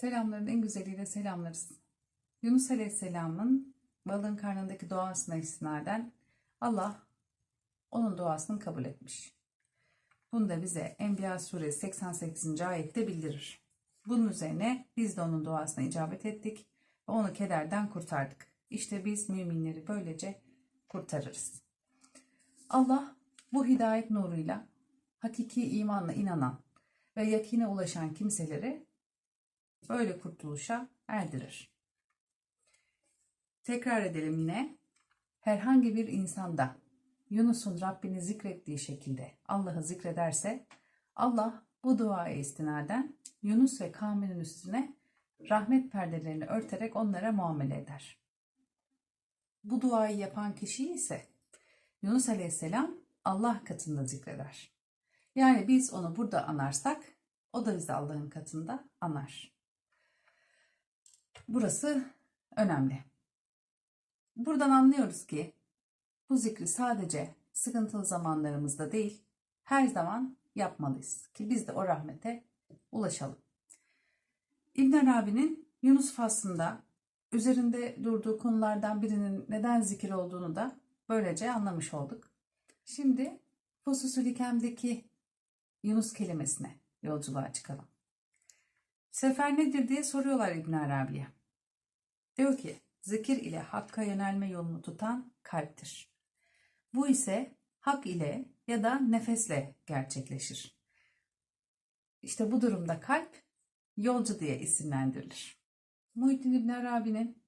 Selamların en güzeliyle selamlarız. Yunus Aleyhisselam'ın balığın karnındaki duasına istinaden Allah onun duasını kabul etmiş. Bunu da bize Enbiya suresi 88. ayette bildirir. Bunun üzerine biz de onun duasına icabet ettik ve onu kederden kurtardık. İşte biz müminleri böylece kurtarırız. Allah bu hidayet nuruyla hakiki imanla inanan ve yakine ulaşan kimseleri böyle kurtuluşa erdirir. Tekrar edelim yine. Herhangi bir insanda Yunus'un Rabbini zikrettiği şekilde Allah'ı zikrederse Allah bu duaya istinaden Yunus ve kavminin üstüne rahmet perdelerini örterek onlara muamele eder. Bu duayı yapan kişi ise Yunus Aleyhisselam Allah katında zikreder. Yani biz onu burada anarsak o da bizi Allah'ın katında anar. Burası önemli. Buradan anlıyoruz ki bu zikri sadece sıkıntılı zamanlarımızda değil, her zaman yapmalıyız ki biz de o rahmete ulaşalım. İbn Arabi'nin Yunus faslında üzerinde durduğu konulardan birinin neden zikir olduğunu da böylece anlamış olduk. Şimdi Fususül Hikem'deki Yunus kelimesine yolculuğa çıkalım. Sefer nedir diye soruyorlar İbn Arabi'ye. Diyor ki zikir ile hakka yönelme yolunu tutan kalptir. Bu ise hak ile ya da nefesle gerçekleşir. İşte bu durumda kalp yolcu diye isimlendirilir. Muhittin İbn Arabi'nin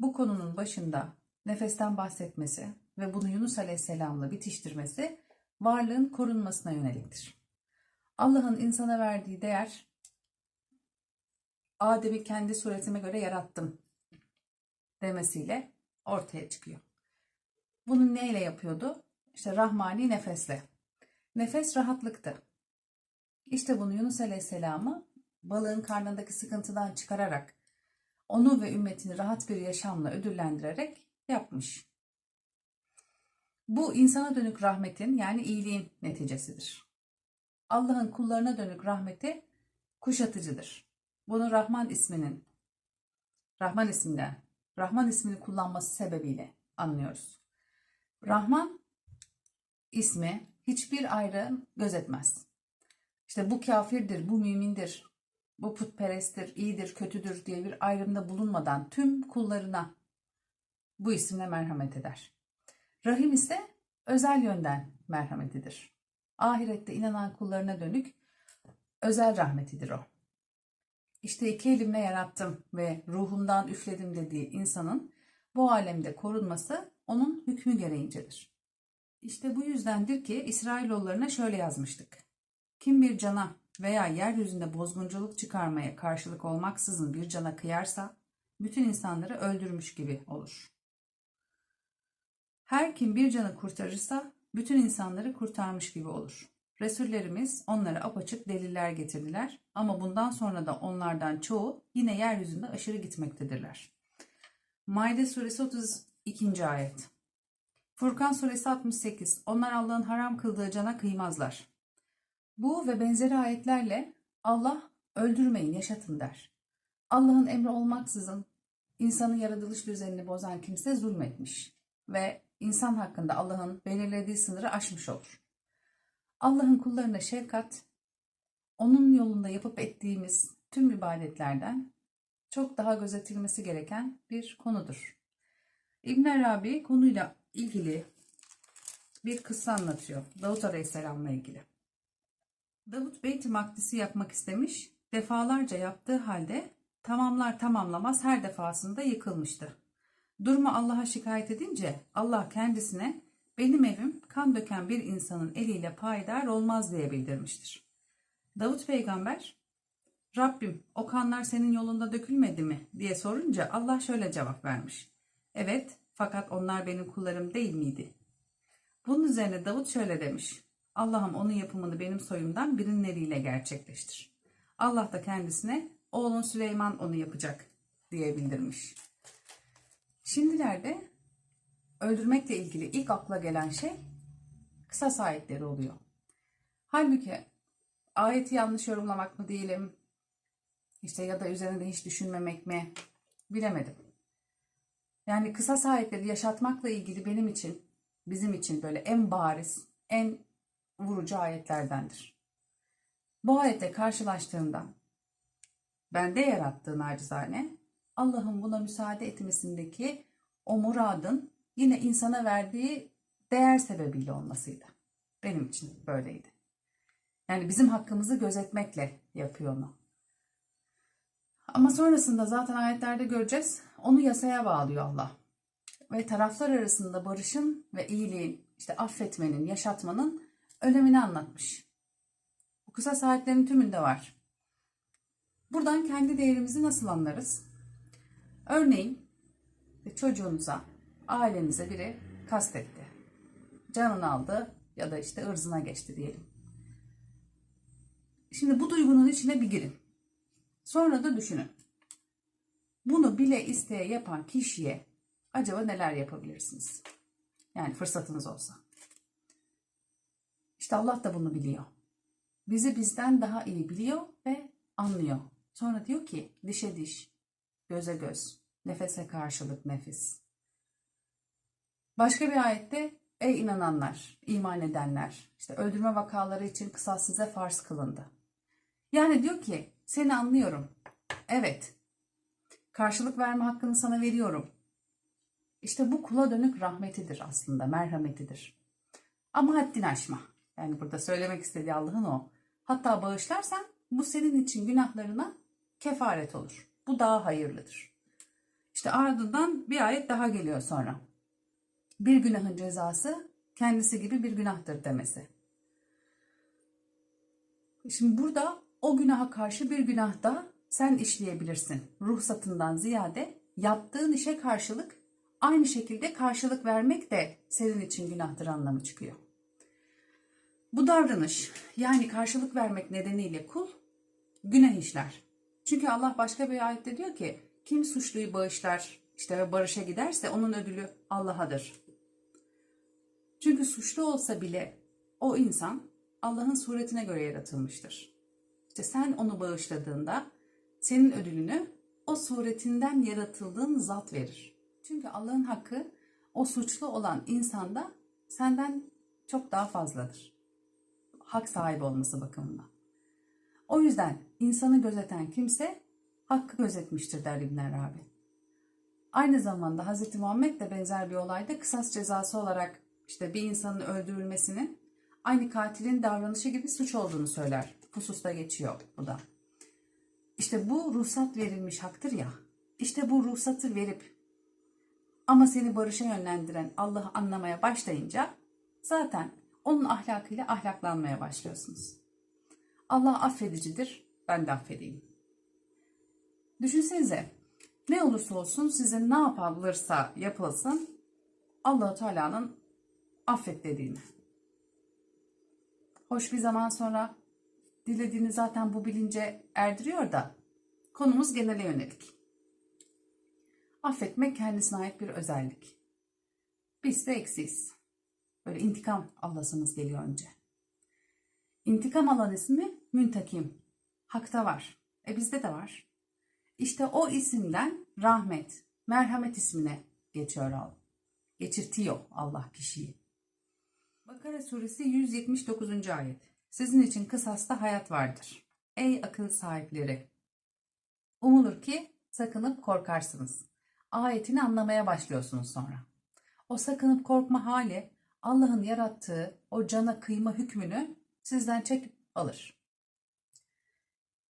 bu konunun başında nefesten bahsetmesi ve bunu Yunus Aleyhisselam'la bitiştirmesi varlığın korunmasına yöneliktir. Allah'ın insana verdiği değer Adem'i kendi suretime göre yarattım demesiyle ortaya çıkıyor. Bunu neyle yapıyordu? İşte rahmani nefesle. Nefes rahatlıktı. İşte bunu Yunus Aleyhisselam'ı balığın karnındaki sıkıntıdan çıkararak onu ve ümmetini rahat bir yaşamla ödüllendirerek yapmış. Bu insana dönük rahmetin yani iyiliğin neticesidir. Allah'ın kullarına dönük rahmeti kuşatıcıdır. Bunu Rahman isminin Rahman isminden Rahman ismini kullanması sebebiyle anlıyoruz. Rahman ismi hiçbir ayrım gözetmez. İşte bu kafirdir, bu mümindir, bu putperesttir, iyidir, kötüdür diye bir ayrımda bulunmadan tüm kullarına bu isimle merhamet eder. Rahim ise özel yönden merhametidir. Ahirette inanan kullarına dönük özel rahmetidir o. İşte iki elimle yarattım ve ruhumdan üfledim dediği insanın bu alemde korunması onun hükmü gereğincedir. İşte bu yüzdendir ki İsrailoğullarına şöyle yazmıştık. Kim bir cana veya yeryüzünde bozgunculuk çıkarmaya karşılık olmaksızın bir cana kıyarsa bütün insanları öldürmüş gibi olur. Her kim bir canı kurtarırsa bütün insanları kurtarmış gibi olur. Resullerimiz onlara apaçık deliller getirdiler ama bundan sonra da onlardan çoğu yine yeryüzünde aşırı gitmektedirler. Maide suresi 32. ayet. Furkan suresi 68. Onlar Allah'ın haram kıldığı cana kıymazlar. Bu ve benzeri ayetlerle Allah öldürmeyin, yaşatın der. Allah'ın emri olmaksızın insanın yaratılış düzenini bozan kimse zulmetmiş ve insan hakkında Allah'ın belirlediği sınırı aşmış olur. Allah'ın kullarına şefkat, onun yolunda yapıp ettiğimiz tüm ibadetlerden çok daha gözetilmesi gereken bir konudur. İbn Arabi konuyla ilgili bir kıssa anlatıyor. Davut Aleyhisselam'la ilgili. Davut Beyt-i Makdis'i yapmak istemiş. Defalarca yaptığı halde tamamlar tamamlamaz her defasında yıkılmıştı. Durumu Allah'a şikayet edince Allah kendisine benim evim kan döken bir insanın eliyle payidar olmaz diye bildirmiştir. Davut peygamber Rabbim o kanlar senin yolunda dökülmedi mi diye sorunca Allah şöyle cevap vermiş. Evet fakat onlar benim kullarım değil miydi? Bunun üzerine Davut şöyle demiş. Allah'ım onun yapımını benim soyumdan birinin eliyle gerçekleştir. Allah da kendisine oğlun Süleyman onu yapacak diye bildirmiş. Şimdilerde öldürmekle ilgili ilk akla gelen şey kısas ayetleri oluyor. Halbuki ayeti yanlış yorumlamak mı diyelim, İşte ya da üzerinde hiç düşünmemek mi? Bilemedim. Yani kısa ayetleri yaşatmakla ilgili benim için, bizim için böyle en bariz, en vurucu ayetlerdendir. Bu ayetle karşılaştığımda bende yarattığı nacizane Allah'ın buna müsaade etmesindeki o muradın yine insana verdiği değer sebebiyle olmasıydı. Benim için böyleydi. Yani bizim hakkımızı gözetmekle yapıyor onu. Ama sonrasında zaten ayetlerde göreceğiz. Onu yasaya bağlıyor Allah. Ve taraflar arasında barışın ve iyiliğin, işte affetmenin, yaşatmanın önemini anlatmış. Bu kısa saatlerin tümünde var. Buradan kendi değerimizi nasıl anlarız? Örneğin çocuğunuza, ailenize biri kastetti. Canını aldı ya da işte ırzına geçti diyelim. Şimdi bu duygunun içine bir girin. Sonra da düşünün. Bunu bile isteye yapan kişiye acaba neler yapabilirsiniz? Yani fırsatınız olsa. İşte Allah da bunu biliyor. Bizi bizden daha iyi biliyor ve anlıyor. Sonra diyor ki dişe diş, göze göz, nefese karşılık nefis. Başka bir ayette ey inananlar, iman edenler, işte öldürme vakaları için kısas size farz kılındı. Yani diyor ki seni anlıyorum. Evet. Karşılık verme hakkını sana veriyorum. İşte bu kula dönük rahmetidir aslında, merhametidir. Ama haddini aşma. Yani burada söylemek istediği Allah'ın o. Hatta bağışlarsan bu senin için günahlarına kefaret olur. Bu daha hayırlıdır. İşte ardından bir ayet daha geliyor sonra. Bir günahın cezası kendisi gibi bir günahtır demesi. Şimdi burada o günaha karşı bir günahda sen işleyebilirsin. Ruhsatından ziyade yaptığın işe karşılık aynı şekilde karşılık vermek de senin için günahtır anlamı çıkıyor. Bu davranış yani karşılık vermek nedeniyle kul günah işler. Çünkü Allah başka bir ayette diyor ki kim suçluyu bağışlar işte barışa giderse onun ödülü Allah'adır. Çünkü suçlu olsa bile o insan Allah'ın suretine göre yaratılmıştır. İşte sen onu bağışladığında senin ödülünü o suretinden yaratıldığın zat verir. Çünkü Allah'ın hakkı o suçlu olan insanda senden çok daha fazladır. Hak sahibi olması bakımından. O yüzden insanı gözeten kimse hakkı gözetmiştir der İbn Arabi. Aynı zamanda Hz. Muhammed de benzer bir olayda kısas cezası olarak işte bir insanın öldürülmesinin aynı katilin davranışı gibi suç olduğunu söyler. Hususta geçiyor bu da. İşte bu ruhsat verilmiş haktır ya. İşte bu ruhsatı verip ama seni barışa yönlendiren Allah'ı anlamaya başlayınca zaten onun ahlakıyla ahlaklanmaya başlıyorsunuz. Allah affedicidir, ben de affedeyim. Düşünsenize, ne olursa olsun size ne yapılırsa yapılsın Allahu Teala'nın affet dediğini. Hoş bir zaman sonra dilediğini zaten bu bilince erdiriyor da konumuz genele yönelik. Affetmek kendisine ait bir özellik. Biz de eksiyiz. Böyle intikam alasınız geliyor önce. İntikam alan ismi müntakim. Hakta var. E bizde de var. İşte o isimden rahmet, merhamet ismine geçiyor al. Geçirtiyor Allah kişiyi. Bakara suresi 179. ayet. Sizin için kısasta hayat vardır. Ey akıl sahipleri! Umulur ki sakınıp korkarsınız. Ayetini anlamaya başlıyorsunuz sonra. O sakınıp korkma hali Allah'ın yarattığı o cana kıyma hükmünü sizden çekip alır.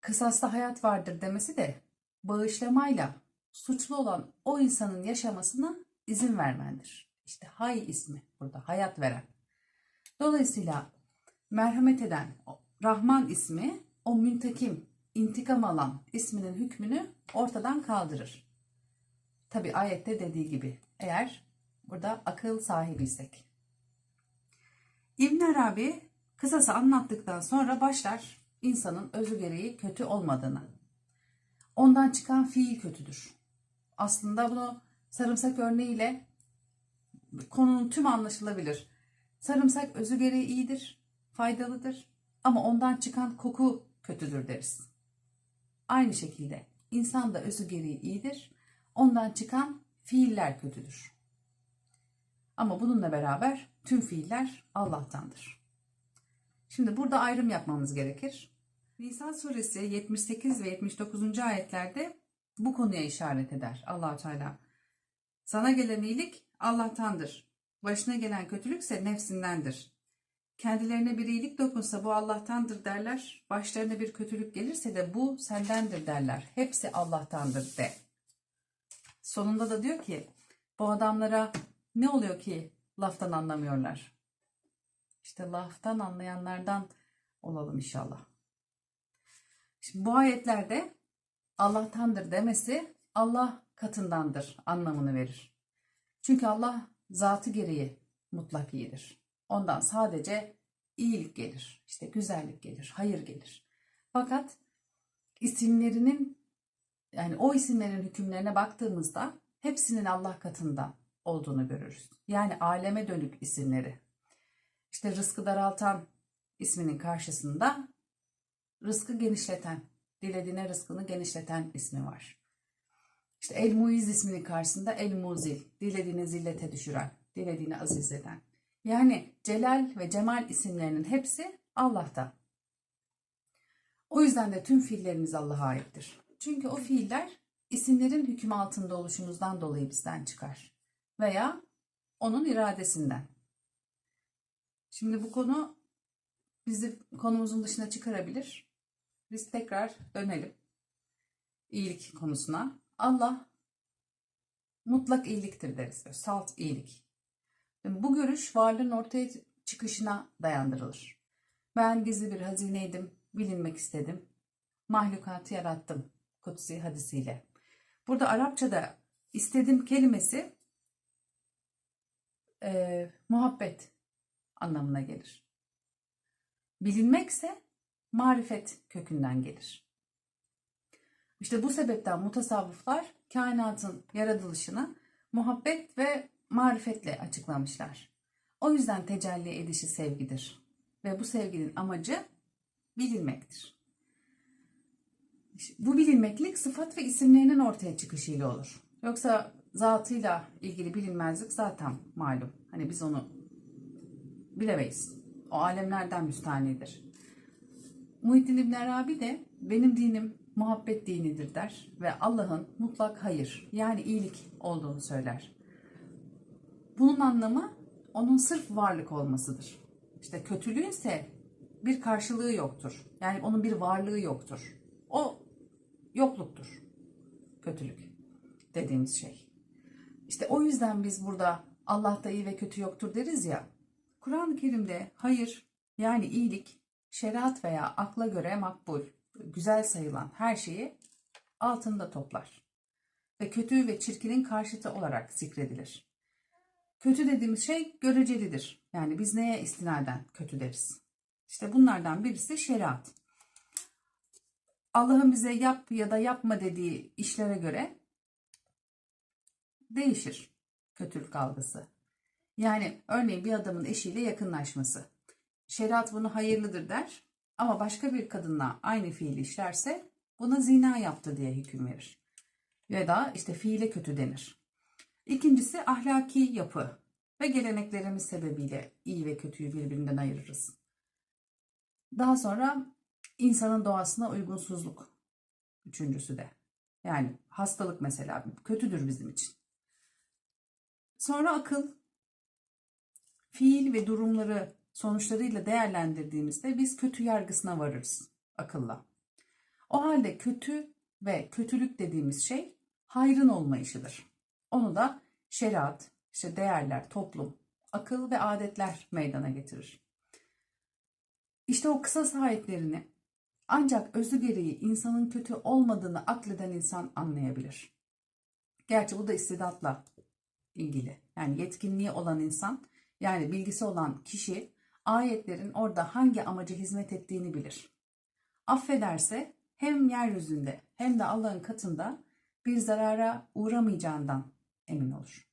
Kısasta hayat vardır demesi de bağışlamayla suçlu olan o insanın yaşamasına izin vermendir. İşte hay ismi burada hayat veren. Dolayısıyla merhamet eden Rahman ismi o müntekim, intikam alan isminin hükmünü ortadan kaldırır. Tabi ayette dediği gibi eğer burada akıl sahibiysek. İbn Arabi kısası anlattıktan sonra başlar insanın özü gereği kötü olmadığını. Ondan çıkan fiil kötüdür. Aslında bunu sarımsak örneğiyle konunun tüm anlaşılabilir. Sarımsak özü gereği iyidir, faydalıdır ama ondan çıkan koku kötüdür deriz. Aynı şekilde insan da özü gereği iyidir. Ondan çıkan fiiller kötüdür. Ama bununla beraber tüm fiiller Allah'tandır. Şimdi burada ayrım yapmamız gerekir. Nisa suresi 78 ve 79. ayetlerde bu konuya işaret eder allah Teala. Sana gelen iyilik Allah'tandır. Başına gelen kötülükse nefsindendir. Kendilerine bir iyilik dokunsa bu Allah'tandır derler. Başlarına bir kötülük gelirse de bu sendendir derler. Hepsi Allah'tandır de. Sonunda da diyor ki bu adamlara ne oluyor ki laftan anlamıyorlar? İşte laftan anlayanlardan olalım inşallah. Şimdi bu ayetlerde Allah'tandır demesi Allah katındandır anlamını verir. Çünkü Allah zatı gereği mutlak iyidir. Ondan sadece iyilik gelir, işte güzellik gelir, hayır gelir. Fakat isimlerinin yani o isimlerin hükümlerine baktığımızda hepsinin Allah katında olduğunu görürüz. Yani aleme dönük isimleri. İşte rızkı daraltan isminin karşısında rızkı genişleten, dilediğine rızkını genişleten ismi var. İşte El Muiz isminin karşısında El Muzil, dilediğini zillete düşüren, dilediğini aziz eden. Yani Celal ve Cemal isimlerinin hepsi Allah'ta. O yüzden de tüm fiillerimiz Allah'a aittir. Çünkü o fiiller isimlerin hüküm altında oluşumuzdan dolayı bizden çıkar. Veya onun iradesinden. Şimdi bu konu bizi konumuzun dışına çıkarabilir. Biz tekrar dönelim iyilik konusuna. Allah mutlak iyiliktir deriz. Salt iyilik. Bu görüş varlığın ortaya çıkışına dayandırılır. Ben gizli bir hazineydim, bilinmek istedim. Mahlukatı yarattım kutsi hadisiyle. Burada Arapçada istedim kelimesi e, muhabbet anlamına gelir. Bilinmekse marifet kökünden gelir. İşte bu sebepten mutasavvıflar kainatın yaratılışını muhabbet ve marifetle açıklamışlar. O yüzden tecelli edişi sevgidir. Ve bu sevginin amacı bilinmektir. Bu bilinmeklik sıfat ve isimlerinin ortaya çıkışıyla olur. Yoksa zatıyla ilgili bilinmezlik zaten malum. Hani biz onu bilemeyiz. O alemlerden müstahnidir. Muhittin İbn Arabi de benim dinim muhabbet dinidir der ve Allah'ın mutlak hayır yani iyilik olduğunu söyler. Bunun anlamı onun sırf varlık olmasıdır. İşte kötülüğün ise bir karşılığı yoktur. Yani onun bir varlığı yoktur. O yokluktur. Kötülük dediğimiz şey. İşte o yüzden biz burada Allah'ta iyi ve kötü yoktur deriz ya. Kur'an-ı Kerim'de hayır yani iyilik, şeriat veya akla göre makbul, güzel sayılan her şeyi altında toplar. Ve kötü ve çirkinin karşıtı olarak zikredilir. Kötü dediğimiz şey görecelidir. Yani biz neye istinaden kötü deriz? İşte bunlardan birisi şeriat. Allah'ın bize yap ya da yapma dediği işlere göre değişir kötülük algısı. Yani örneğin bir adamın eşiyle yakınlaşması. Şeriat bunu hayırlıdır der ama başka bir kadınla aynı fiili işlerse buna zina yaptı diye hüküm verir. Ya da işte fiile kötü denir. İkincisi ahlaki yapı ve geleneklerimiz sebebiyle iyi ve kötüyü birbirinden ayırırız. Daha sonra insanın doğasına uygunsuzluk. Üçüncüsü de. Yani hastalık mesela kötüdür bizim için. Sonra akıl. Fiil ve durumları sonuçlarıyla değerlendirdiğimizde biz kötü yargısına varırız akılla. O halde kötü ve kötülük dediğimiz şey hayrın olmayışıdır. Onu da şeriat, işte değerler, toplum, akıl ve adetler meydana getirir. İşte o kısa sahiplerini ancak özü gereği insanın kötü olmadığını akleden insan anlayabilir. Gerçi bu da istidatla ilgili. Yani yetkinliği olan insan, yani bilgisi olan kişi ayetlerin orada hangi amaca hizmet ettiğini bilir. Affederse hem yeryüzünde hem de Allah'ın katında bir zarara uğramayacağından emin olur.